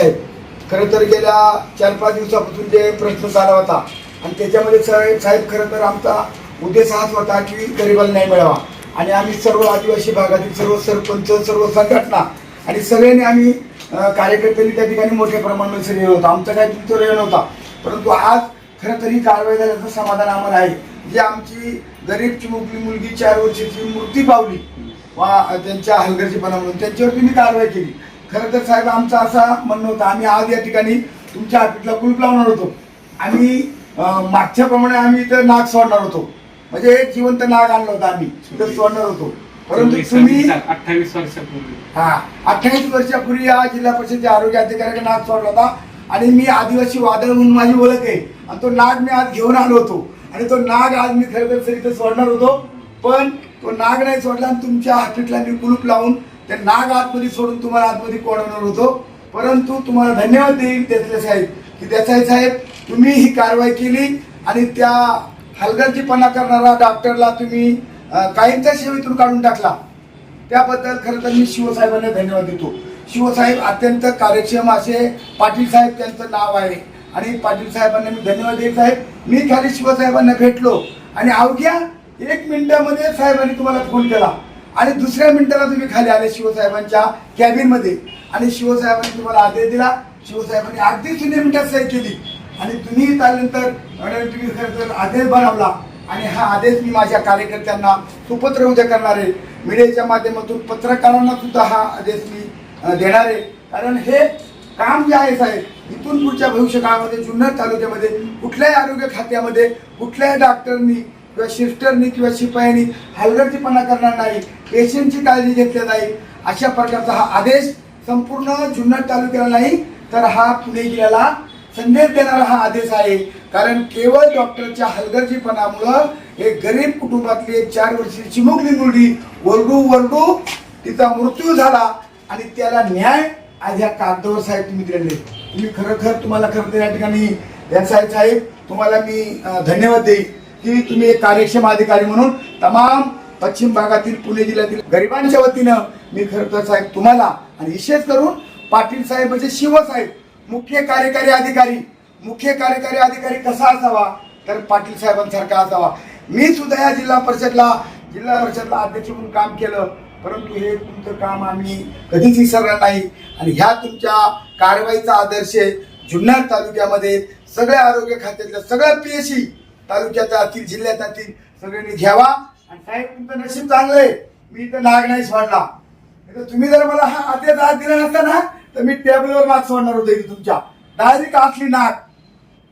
साहेब खरं तर गेल्या चार पाच दिवसापासून जे प्रश्न चालला होता आणि त्याच्यामध्ये साहेब साहेब खरं तर आमचा उद्देश हाच होता की गरिबाला न्याय मिळावा. आणि आम्ही सर्व आदिवासी भागातील सर्व सरपंच सर्व संघटना आणि सगळ्यांनी आम्ही कार्यकर्त्यांनी त्या ठिकाणी मोठ्या प्रमाणात सगळे होता. आमचा काय तुमचा वेळ नव्हता. परंतु आज खरं तर ही कारवाई झाल्याचं समाधान आम्हाला आहे. जी आमची गरीब चिमुकली मुलगी चार वर्षाची मूर्ती पावली वा त्यांच्या हलगर्जीपणा म्हणून त्यांच्यावरती मी कारवाई केली. खरं तर साहेब आमचा असा म्हणणं होतं आम्ही आज या ठिकाणी तुमच्या ऑफिसला कुलूप लावणार होतो. आम्ही अं, मागच्या प्रमाणे आम्ही इथं नाग सोडणार होतो. म्हणजे एक जिवंत नाग आणलं होतं आम्ही इथं सोडणार होतो. परंतु तुम्ही अठ्ठावीस वर्षापूर्वी. हा अठ्ठावीस वर्षापूर्वी या जिल्हा परिषदेचे आरोग्य अधिकाऱ्याने नाग सोडला होता. आणि मी आदिवासी वादळ म्हणून माझी ओळख आहे. आणि तो नाग मी आज घेऊन आलो होतो. आणि तो नाग आज मी खरं तर इथं सोडणार होतो. पण तो नाग नाही सोडला आणि तुमच्या हातीतला मी कुलूप लावून ते नाग आतमध्ये सोडून तुम्हाला आतमध्ये कोणावर होतो? परंतु तुम्हाला धन्यवाद देईल देसले साहेब की देसाई साहेब तुम्ही ही कारवाई केली आणि त्या हलगर्जीपणा करणारा डॉक्टरला तुम्ही काहींच्या सेवेतून काढून टाकला. त्याबद्दल खरं तर मी शिवसाहेबांना धन्यवाद देतो. शिवसाहेब अत्यंत कार्यक्षम असे पाटील साहेब त्यांचं नाव आहे. आणि पाटील साहेबांना मी धन्यवाद देत साहेब मी खाली शिवसाहेबांना भेटलो आणि अवघ्या एक मिनिटामध्ये साहेबांनी तुम्हाला फोन केला. आणि दुसऱ्या मिनिटाला तुम्ही खाली आले शिवसाहेबांच्या कॅबिनमध्ये. आणि शिवसाहेबांनी तुम्हाला आदेश दिला. शिवसाहेबांनी अगदी शून्य मिनिटात सही केली. आणि तुम्ही त्यानंतर तुम्ही खरं तर आदेश बनवला आणि हा आदेश मी माझ्या कार्यकर्त्यांना सुपत्र उद्या करणार आहे. मीडियाच्या माध्यमातून पत्रकारांना सुद्धा हा आदेश मी देणार आहे. कारण हे काम जे आहे साहेब इथून पुढच्या भविष्य काळामध्ये जुन्नर तालुक्यामध्ये कुठल्याही आरोग्य खात्यामध्ये कुठल्याही डॉक्टरनी किंवा शिफ्टरनी किंवा शिपायांनी हलगर्जीपणा करणार नाही पेशंटची काळजी घेतली जाईल अशा प्रकारचा हा आदेश संपूर्ण जुन्नर तालुक्याला नाही तर हा पुणे जिल्ह्याला संदेश देणारा हा आदेश आहे. कारण केवळ डॉक्टरच्या हलगर्जीपणामुळं एक गरीब कुटुंबातली एक चार वर्षी चिमुकली मुलगी वरडू वरडू तिचा मृत्यू झाला आणि त्याला न्याय आज ह्या कागदावर साहेब तुम्ही दिलेले तुम्ही खरोखर तुम्हाला खरं तर या ठिकाणी या साहेब तुम्हाला मी धन्यवाद देईन. की तुम्ही एक कार्यक्षम अधिकारी म्हणून तमाम पश्चिम भागातील पुणे जिल्ह्यातील गरिबांच्या वतीनं मी खरं साहेब तुम्हाला आणि विशेष करून पाटील साहेब म्हणजे शिवसाहेब मुख्य कार्यकारी अधिकारी. मुख्य कार्यकारी अधिकारी कसा असावा? तर पाटील साहेबांसारखा असावा. मी सुद्धा या जिल्हा परिषदला जिल्हा परिषदला अध्यक्ष म्हणून काम केलं. परंतु हे तुमचं काम आम्ही कधीच विसरणार नाही. आणि ह्या तुमच्या कारवाईचा आदर्श जुन्नर तालुक्यामध्ये सगळ्या आरोग्य खात्यातल्या सगळ्या पीएससी तालुक्यात असतील जिल्ह्यात असतील सगळ्यांनी घ्यावा. आणि साहेब तुमचं नशीब चांगलं आहे. मी इथं नाग नाही सोडला. तुम्ही जर मला हा आदेश आज दिला नसता ना तर मी टेबलवर नाग सोडणार होतो इथे तुमच्या. डायरेक्ट असली नाग.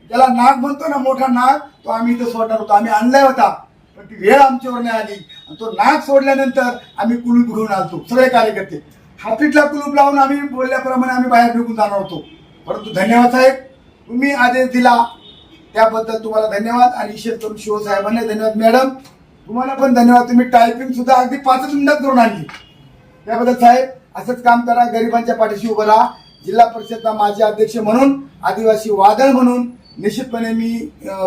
ज्याला नाग म्हणतो ना मोठा नाग तो आम्ही इथं सोडणार होतो. आम्ही आणलाय होता. पण ती वेळ आमच्यावर नाही आली. आणि तो नाग सोडल्यानंतर आम्ही कुलूप घेऊन आलतो. सगळे कार्यकर्ते. हापीटला कुलूप लावून आम्ही बोलल्याप्रमाणे आम्ही बाहेर निघून जाणार होतो. परंतु धन्यवाद साहेब. तुम्ही आदेश दिला. त्याबद्दल तुम्हाला धन्यवाद. आणि विशेष करून शिवसाहेबांना धन्यवाद. मॅडम तुम्हाला पण धन्यवाद. तुम्ही टायपिंग सुद्धा अगदी पाचच मिनिटात करून आणली. त्याबद्दल साहेब असंच काम करा. गरिबांच्या पाठीशी उभं राहा. जिल्हा परिषदचा माजी अध्यक्ष म्हणून आदिवासी वादळ म्हणून निश्चितपणे मी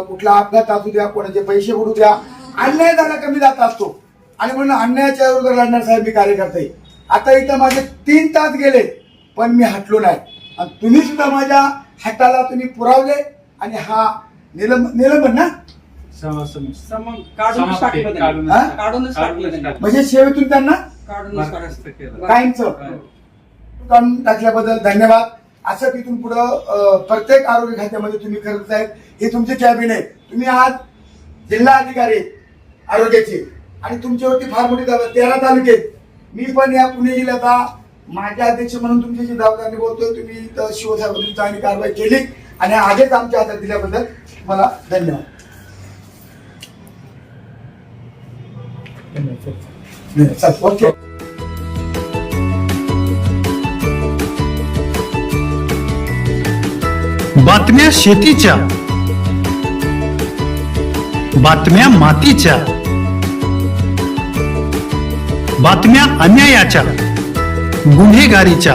कुठला अपघात असू द्या कोणाचे पैसे उडू द्या अन्याय झाला कमी जात असतो. आणि म्हणून अन्यायाच्या विरोधात लढणार साहेब मी कार्यकर्ता. आता इथं माझे तीन तास गेले पण मी हटलो नाही. आणि तुम्ही सुद्धा माझ्या हटाला तुम्ही पुरावले आणि हा निलंब निलंबन ना? समं- काढूनच समाप्ती, टाकलं काढूनच त्यांनी. टाक- काढूनच टाकलं काढूनच त्यांनी. टाकलं. म्हणजे सेवेतून त्यांना? काढूनच टाकलं. बरखास्त केलं. कायमचं काम टाकल्याबद्दल धन्यवाद. असं तिथून पुढं अं, प्रत्येक आरोग्य खात्यामध्ये तुम्ही करत आहेत. हे तुमचे कॅबिन आहे तुम्ही आज जिल्हा अधिकारी आरोग्याचे. आणि तुमच्यावरती फार मोठी जबाबदारी तेरा तालुके. मी पण या पुणे जिल्ह्याचा माझ्या अध्यक्ष म्हणून तुमच्याशी जबाबदारी बोलतोय. तुम्ही इथं शिवसाहेबांनी चांगली कारवाई केली. आणि आजच आमच्या हातात दिल्याबद्दल मला धन्यवाद. ओके. बातम्या शेतीच्या बातम्या मातीच्या बातम्या अन्यायाच्या गुन्हेगारीच्या.